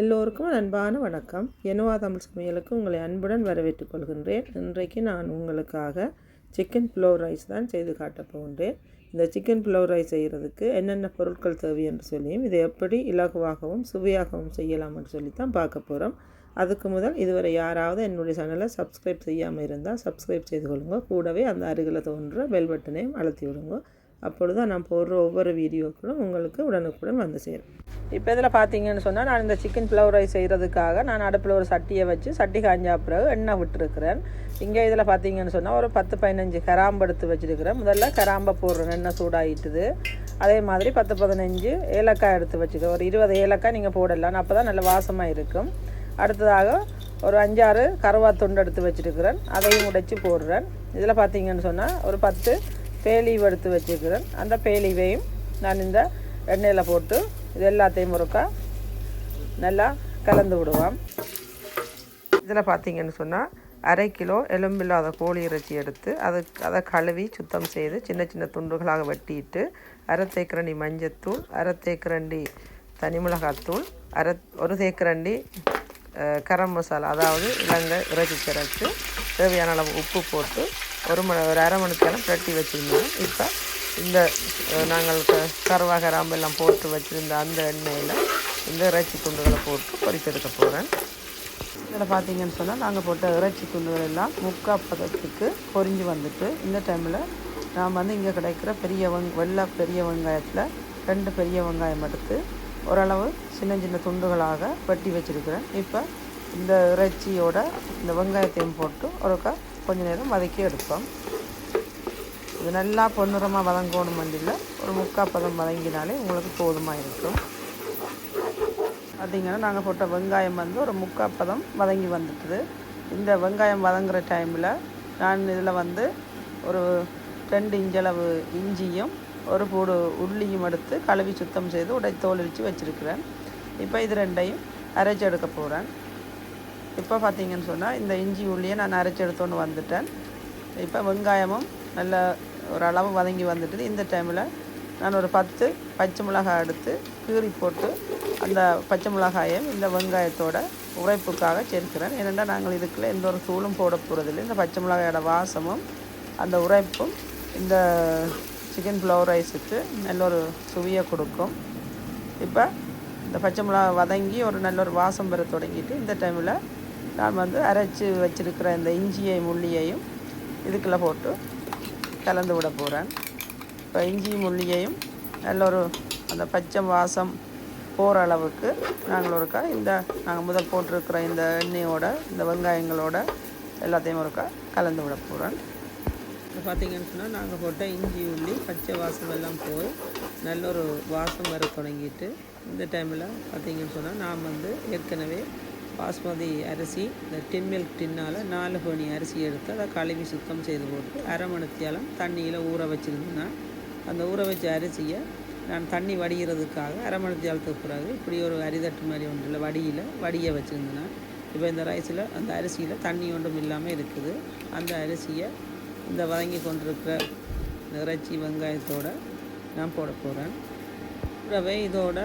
எல்லோருக்கும் அன்பான வணக்கம். எனவா தமிழ் சமையலுக்கு உங்களை அன்புடன் வரவேற்றுக் கொள்கின்றேன். இன்றைக்கு நான் உங்களுக்காக சிக்கன் புலோவ் ரைஸ் தான் செய்து காட்டப் போகின்றேன். இந்த சிக்கன் புலோவ் ரைஸ் செய்கிறதுக்கு என்னென்ன பொருட்கள் தேவை என்று சொல்லியும் இதை எப்படி இலகுவாகவும் சுவையாகவும் செய்யலாம் என்று சொல்லி தான் பார்க்க போகிறோம் அதுக்கு முதல் இதுவரை யாராவது என்னுடைய சேனலை சப்ஸ்கிரைப் செய்யாமல் இருந்தால் சப்ஸ்கிரைப் செய்து கொள்ளுங்க. கூடவே அந்த அருகில் தோன்ற பெல் பட்டனையும் அழுத்தி விடுங்க. அப்பொழுது நான் போடுற ஒவ்வொரு வீடியோக்களும் உங்களுக்கு உடனுக்குடன் வந்து சேரும். இப்போ இதில் பார்த்தீங்கன்னு சொன்னால் நான் இந்த சிக்கன் பிளவு ரைஸ் செய்கிறதுக்காக நான் அடுப்பில் ஒரு சட்டியை வச்சு சட்டி காஞ்சா பிறகு எண்ணெய் விட்டுருக்கிறேன். இங்கே இதில் பார்த்தீங்கன்னு சொன்னால் ஒரு பத்து பதினஞ்சு கராம்பு எடுத்து வச்சுருக்கிறேன். முதல்ல கராம்பை போடுறேன் எண்ணெய் சூடாகிட்டுது அதே மாதிரி பத்து பதினஞ்சு ஏலக்காய் எடுத்து வச்சுக்கிறேன். ஒரு இருபது ஏலக்காய் நீங்கள் போடலாம். அப்போ தான் நல்ல வாசமாக இருக்கும். அடுத்ததாக ஒரு அஞ்சாறு கருவா துண்டு எடுத்து வச்சுருக்கிறேன். அதையும் உடைச்சி போடுறேன். இதில் பார்த்தீங்கன்னு சொன்னால் ஒரு பத்து பேலீவ் எடுத்து வச்சுருக்கிறேன் அந்த பேலீவையும் நான் இந்த எண்ணெயில் போட்டு இது எல்லாத்தையும் முறுக்கா நல்லா கலந்து விடுவோம். இதில் பார்த்தீங்கன்னு சொன்னால் அரை கிலோ எலும்பில்லாத கோழி இறைச்சி எடுத்து அதை அதை கழுவி சுத்தம் செய்து சின்ன சின்ன துண்டுகளாக வெட்டிட்டு அரை தேக்கரண்டி மஞ்சத்தூள் அரை தேக்கரண்டி தனி மிளகாத்தூள் அரை ஒரு தேக்கரண்டி கரம் மசாலா அதாவது இலங்கை இறைச்சி சிறச்சு தேவையான அளவு உப்பு போட்டு ஒரு மணி ஒரு அரை மணிக்கெல்லாம் பிரட்டி வச்சுருந்தோம். இப்போ இந்த நாங்கள் கருவா கராம்பு எல்லாம் போட்டு வச்சுருந்த அந்த எண்ணெயில் இந்த இறைச்சி துண்டுகளை போட்டு பொரிச்செடுக்க போகிறேன் இதில் பார்த்தீங்கன்னு சொன்னால் நாங்கள் போட்ட இறைச்சி துண்டுகள் எல்லாம் முக்கால் பதத்துக்கு பொரிஞ்சு வந்துட்டு இந்த டைமில் நான் வந்து இங்கே கிடைக்கிற பெரிய வெங் வெள்ளை பெரிய வெங்காயத்தில் ரெண்டு பெரிய வெங்காயம் எடுத்து ஓரளவு சின்ன சின்ன துண்டுகளாக வெட்டி வச்சுருக்கிறேன். இப்போ இந்த இறைச்சியோட இந்த வெங்காயத்தையும் போட்டு ஒருக்கா கொஞ்ச நேரம் வதக்கி எடுப்போம். இது நல்லா பொன்னிறமாக வதங்கணும் வண்டியில். ஒரு முக்கால் பதம் வதங்கினாலே உங்களுக்கு போதுமாக இருக்கும். பார்த்திங்கன்னா நாங்கள் போட்ட வெங்காயம் வந்து ஒரு முக்கால் பதம் வதங்கி வந்துட்டுது. இந்த வெங்காயம் வதங்குற டைமில் நான் இதில் வந்து ஒரு ரெண்டு இஞ்சளவு இஞ்சியும் ஒரு பூடு உள்ளியும் எடுத்து கழுவி சுத்தம் செய்து உடை தோலிச்சு வச்சுருக்கிறேன். இப்போ இது ரெண்டையும் அரைச்சி எடுக்க போகிறேன் இப்போ பார்த்தீங்கன்னு சொன்னால் இந்த இஞ்சி உள்ளியை நான் அரைச்சி எடுத்துன்னு வந்துட்டேன். இப்போ வெங்காயமும் நல்ல ஒரு அளவு வதங்கி வந்துட்டு இந்த டைமில் நான் ஒரு பத்து பச்சை மிளகாய் எடுத்து கீறி போட்டு அந்த பச்சை மிளகாயும் இந்த வெங்காயத்தோட உரைப்புக்காக சேர்க்கிறேன். ஏனென்றால் நாங்கள் இதுக்குள்ளே எந்த ஒரு தூளும் போட போகிறதில்ல இந்த பச்சை மிளகாயோட வாசமும் அந்த உரைப்பும் இந்த சிக்கன் ஃப்ளவர் ரைஸுக்கு நல்ல ஒரு சுவையை கொடுக்கும். இப்போ இந்த பச்சை மிளகா வதங்கி ஒரு நல்ல ஒரு வாசம் பெற தொடங்கிட்டு இந்த டைமில் நான் வந்து அரைச்சி வச்சுருக்கிற இந்த இஞ்சியை முள்ளியையும் இதுக்குள்ளே போட்டு கலந்து விட போகிறேன் இப்போ இஞ்சி முள்ளியையும் நல்ல ஒரு அந்த பச்சை வாசம் போகிற அளவுக்கு நாங்கள் ஒருக்கா இந்த நாங்கள் முதல் போட்டிருக்கிற இந்த எண்ணெயோட இந்த வெங்காயங்களோட எல்லாத்தையும் ஒருக்கா கலந்து விட போகிறேன் இப்போ பார்த்தீங்கன்னு சொன்னால் நாங்கள் போட்ட இஞ்சி உள்ளி பச்சை வாசம் எல்லாம் போய் நல்ல ஒரு வாசம் வர தொடங்கிட்டு இந்த டைமில் பார்த்தீங்கன்னு சொன்னால் நாம் வந்து ஏற்கனவே பாஸ்மதி அரிசி இந்த டின் மில்க் டின்னால் நாலு பணி அரிசி எடுத்து அதை கழுவி சுத்தம் செய்து போட்டு அரை மணித்தியாலம் தண்ணியில் ஊற வச்சுருந்தேன்னா அந்த ஊற வச்ச அரிசியை நான் தண்ணி வடிகிறதுக்காக அரை மணித்தியாலத்துக்கு பிறகு இப்படி ஒரு அரிதட்டு மாதிரி ஒன்றில் வடியில் வடிய வச்சுருந்தேன்னா இப்போ இந்த ரைஸில் அந்த அரிசியில் தண்ணி ஒன்றும் இல்லாமல் இருக்குது. அந்த அரிசியை இந்த வதங்கி கொண்டிருக்கிற இறைச்சி வெங்காயத்தோடு நான் போட போகிறேன் கூடவே இதோட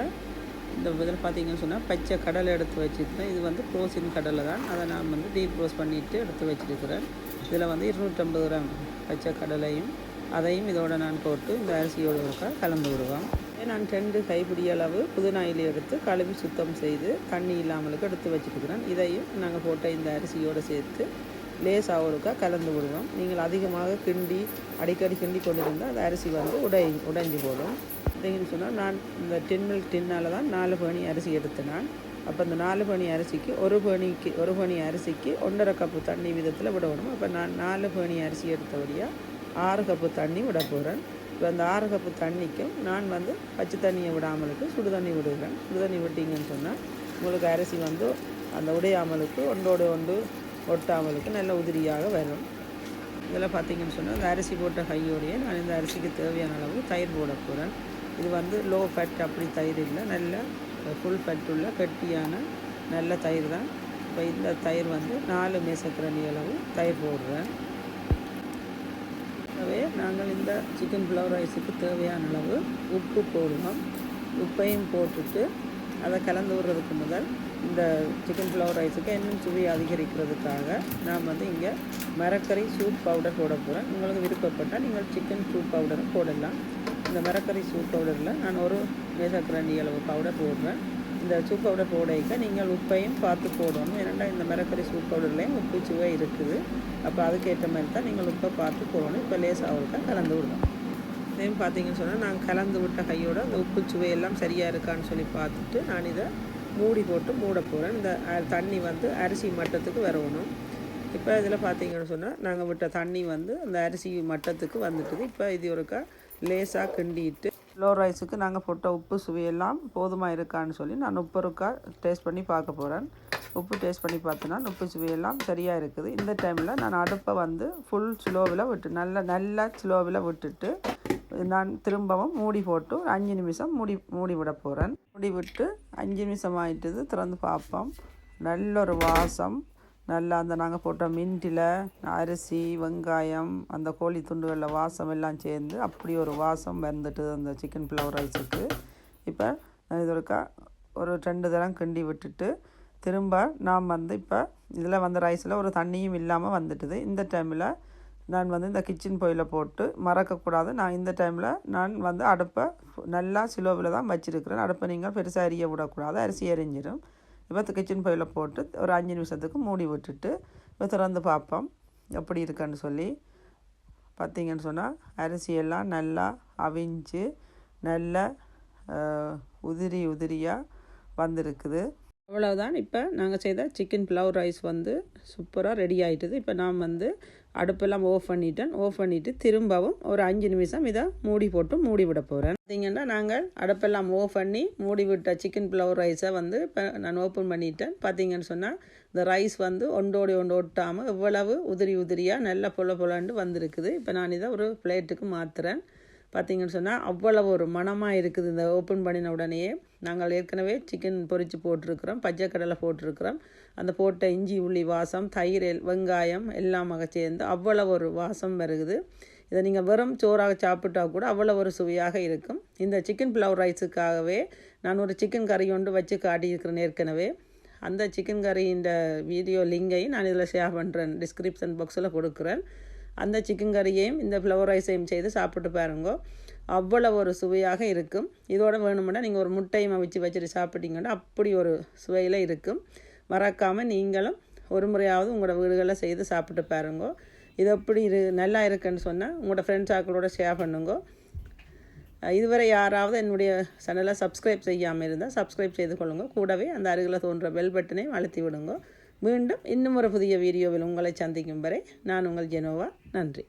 இந்த இதில் பார்த்தீங்கன்னு சொன்னால் பச்சை கடலை எடுத்து வச்சுருந்தேன் இது வந்து ப்ரோசின் கடலை தான். அதை நான் வந்து டீப் ரோஸ் பண்ணிவிட்டு எடுத்து வச்சுருக்கிறேன். இதில் வந்து இருநூற்றம்பது கிராம் பச்சை கடலையும் அதையும் இதோட நான் போட்டு இந்த அரிசியோடு ஒருக்கா கலந்து விடுவேன் நான் ரெண்டு கைப்பிடி அளவு புதினா இலை எடுத்து கழுவி சுத்தம் செய்து தண்ணி இல்லாமலுக்கு எடுத்து வச்சுருக்கிறேன். இதையும் நாங்கள் போட்ட இந்த அரிசியோடு சேர்த்து லேசாக ஒருக்கா கலந்து விடுவோம். நீங்கள் அதிகமாக கிண்டி அடிக்கடி கிண்டி கொண்டு இருந்தால் அந்த அரிசி வந்து உடை உடைஞ்சி போடும். பார்த்தீங்கன்னு சொன்னால் நான் இந்த டின் மில்க் டின்னால் தான் நாலு பணி அரிசி எடுத்தேன். நான் அப்போ இந்த நாலு பணி அரிசிக்கு ஒரு பணிக்கு ஒரு பணி அரிசிக்கு ஒன்றரை கப்பு தண்ணி விதத்தில் விடணும் அப்போ நான் நாலு பணி அரிசி எடுத்தபடியாக ஆறு கப்பு தண்ணி விட போகிறேன் இப்போ அந்த ஆறு கப்பு தண்ணிக்கும் நான் வந்து பச்சை தண்ணியை விடாமலுக்கு சுடு தண்ணி விடுகிறேன். சுடு தண்ணி விட்டிங்கன்னு சொன்னால் உங்களுக்கு அரிசி வந்து அந்த உடையாமலுக்கு ஒன்றோடு ஒன்று ஒட்டாமலுக்கு நல்ல உதிரியாக வரும். இதில் பார்த்தீங்கன்னு சொன்னால் அந்த அரிசி போட்ட கையோடையே நான் இந்த அரிசிக்கு தேவையான அளவு தயிர் போட போகிறேன் இது வந்து லோ ஃபேட் அப்படி தயிர் இல்லை. நல்ல ஃபுல் ஃபேட் உள்ள கட்டியான நல்ல தயிர் தான். இப்போ இந்த தயிர் வந்து நாலு மேசக்கரணி அளவு தயிர் போடுறேன். ஆகவே நாங்கள் இந்த சிக்கன் ஃப்ளவர் ரைஸுக்கு தேவையான அளவு உப்பு போடுவோம் உப்பையும் போட்டுட்டு அதை கலந்து விடுறதுக்கு முதல் இந்த சிக்கன் ஃப்ளவர் ரைஸுக்கு இன்னும் சுவை அதிகரிக்கிறதுக்காக நான் வந்து இங்கே மரக்கறி சூப் பவுடர் போட போகிறேன் உங்களுக்கு விருப்பப்பட்டால் நீங்கள் சிக்கன் சூப் பவுடரும் போடலாம். இந்த மரக்கறி சூப் பவுடரில் நான் ஒரு மேசக்கரண்டி அளவு பவுடர் போடுறேன். இந்த சூப் பவுடர் போடைக்க நீங்கள் உப்பையும் பார்த்து போடணும். ஏன்னா இந்த மரக்கறி சூப் பவுடர்லேயும் உப்பு சுவை இருக்குது. அப்போ அதுக்கேற்ற மாதிரி தான் நீங்கள் உப்பை பார்த்து போடணும். இப்போ லேசாக அவருக்கா கலந்து விடணும். இதையும் பார்த்தீங்கன்னு சொன்னால் நான் கலந்து விட்ட கையோட அந்த உப்பு சுவையெல்லாம் சரியாக இருக்கான்னு சொல்லி பார்த்துட்டு நான் இதை மூடி போட்டு மூட போகிறேன் இந்த தண்ணி வந்து அரிசி மட்டத்துக்கு வரணும். இப்போ இதில் பார்த்தீங்கன்னு சொன்னால் நாங்கள் விட்ட தண்ணி வந்து அந்த அரிசி மட்டத்துக்கு வந்துட்டுது. இப்போ இது ஒருக்கா லேசாக கிண்டிட்டு லோ ரைஸுக்கு நாங்கள் போட்ட உப்பு சுவையெல்லாம் போதுமாக இருக்கான்னு சொல்லி நான் உப்பு இருக்கா டேஸ்ட் பண்ணி பார்க்க போகிறேன் உப்பு டேஸ்ட் பண்ணி பார்த்தோன்னா உப்பு சுவையெல்லாம் சரியாக இருக்குது. இந்த டைமில் நான் அடுப்பை வந்து ஃபுல் ஸ்லோவில் விட்டு நல்ல நல்லா ஸ்லோவில் விட்டுட்டு நான் திரும்பவும் மூடி போட்டு அஞ்சு நிமிஷம் மூடி மூடி விட போகிறேன் மூடி விட்டு அஞ்சு நிமிஷம் ஆகிட்டது திறந்து பார்ப்போம். நல்ல ஒரு வாசம். நல்லா அந்த நாங்கள் போட்ட மின்ட்டில் அரிசி வெங்காயம் அந்த கோழி துண்டுகளில் வாசம் எல்லாம் சேர்ந்து அப்படி ஒரு வாசம் வந்துட்டு அந்த சிக்கன் ஃப்ளவர் ரைஸுக்கு இப்போ இது ஒருக்கா ஒரு ரெண்டு தரம் கிண்டி விட்டுட்டு திரும்ப நாம் வந்து இப்போ இதில் வந்த ரைஸில் ஒரு தண்ணியும் இல்லாமல் வந்துட்டுது. இந்த டைமில் நான் வந்து இந்த கிச்சன் பொயில போட்டு மறக்கக்கூடாது நான் இந்த டைமில் நான் வந்து அடுப்பை நல்லா சிலோவில் தான் வச்சுருக்கிறேன். அடுப்பை நீங்கள் பெருசாக எரிய விடக்கூடாது. அரிசி எரிஞ்சிடும் இப்போ கிச்சன் பொயில போட்டு ஒரு அஞ்சு நிமிஷத்துக்கு மூடி விட்டுட்டு இப்போ திறந்து பார்ப்போம். எப்படி இருக்குன்னு சொல்லி. பார்த்தீங்கன்னு சொன்னால் அரிசியெல்லாம் நல்லா அவிஞ்சு நல்ல உதிரி உதிரியாக வந்திருக்குது. அவ்வளோதான் இப்போ நாங்கள் செய்த சிக்கன் புலாவ் ரைஸ் வந்து சூப்பராக ரெடி ஆயிட்டுது. இப்போ நான் வந்து அடுப்பெல்லாம் ஆஃப் பண்ணிட்டேன். ஆஃப் பண்ணிவிட்டு திரும்பவும் ஒரு அஞ்சு நிமிஷம் இதை மூடி போட்டு மூடி விட போகிறேன் பார்த்தீங்கன்னா நாங்கள் அடுப்பெல்லாம் ஆஃப் பண்ணி மூடி விட்ட சிக்கன் புலாவ் ரைஸை வந்து இப்போ நான் ஓப்பன் பண்ணிட்டேன். பார்த்தீங்கன்னு சொன்னால் இந்த ரைஸ் வந்து ஒன்றோடி ஒன்று ஒட்டாமல் இவ்வளவு உதிரி உதிரியாக நல்ல பொல பொலண்டு வந்திருக்குது. இப்போ நான் இதை ஒரு பிளேட்டுக்கு மாற்றுறேன் பார்த்தீங்கன்னு சொன்னால் அவ்வளவு ஒரு மணமாக இருக்குது இந்த ஓப்பன் பண்ணின உடனேயே. நாங்கள் ஏற்கனவே சிக்கன் பொரித்து போட்டிருக்கிறோம் பச்சை கடலை போட்டிருக்கிறோம். அந்த போட்ட இஞ்சி உள்ளி வாசம் தயிர் வெங்காயம் எல்லாமாக சேர்ந்து அவ்வளவு ஒரு வாசம் வருகுது. இதை நீங்கள் வெறும் சோறாக சாப்பிட்டா கூட அவ்வளோ ஒரு சுவையாக இருக்கும். இந்த சிக்கன் புலாவ் ரைஸுக்காகவே நான் ஒரு சிக்கன் கறி ஒன்று வச்சு காட்டியிருக்கிறேன் ஏற்கனவே. அந்த சிக்கன் கறியின் வீடியோ லிங்கையும் நான் இதில் ஷேர் பண்ணுறேன் டிஸ்கிரிப்ஷன் பாக்ஸில் கொடுக்குறேன். அந்த சிக்கன் கறியையும் இந்த ஃப்ளவர் ரைஸையும் செய்து சாப்பிட்டு பாருங்க. அவ்வளோ ஒரு சுவையாக இருக்கும். இதோட வேணுமென்னா நீங்கள் ஒரு முட்டையும் அவிச்சு வச்சுட்டு சாப்பிட்டீங்கன்னா அப்படி ஒரு சுவையில் இருக்கும். மறக்காமல் நீங்களும் ஒரு முறையாவது உங்களோட வீடுகளில் செய்து சாப்பிட்டு பாருங்கோ. இது எப்படி இரு நல்லா இருக்குன்னு சொன்னால் உங்களோட ஃப்ரெண்ட்ஸ் ஆக்களோட ஷேர் பண்ணுங்க. இதுவரை யாராவது என்னுடைய சேனலை சப்ஸ்கிரைப் செய்யாமல் இருந்தால் சப்ஸ்கிரைப் செய்து கொள்ளுங்க. கூடவே அந்த அருகில் தோன்ற பெல் பட்டனையும் அழுத்தி விடுங்க. மீண்டும் இன்னும் ஒரு புதிய வீடியோவில் உங்களை சந்திக்கும் வரை நான் உங்கள் ஜெனோவா. நன்றி.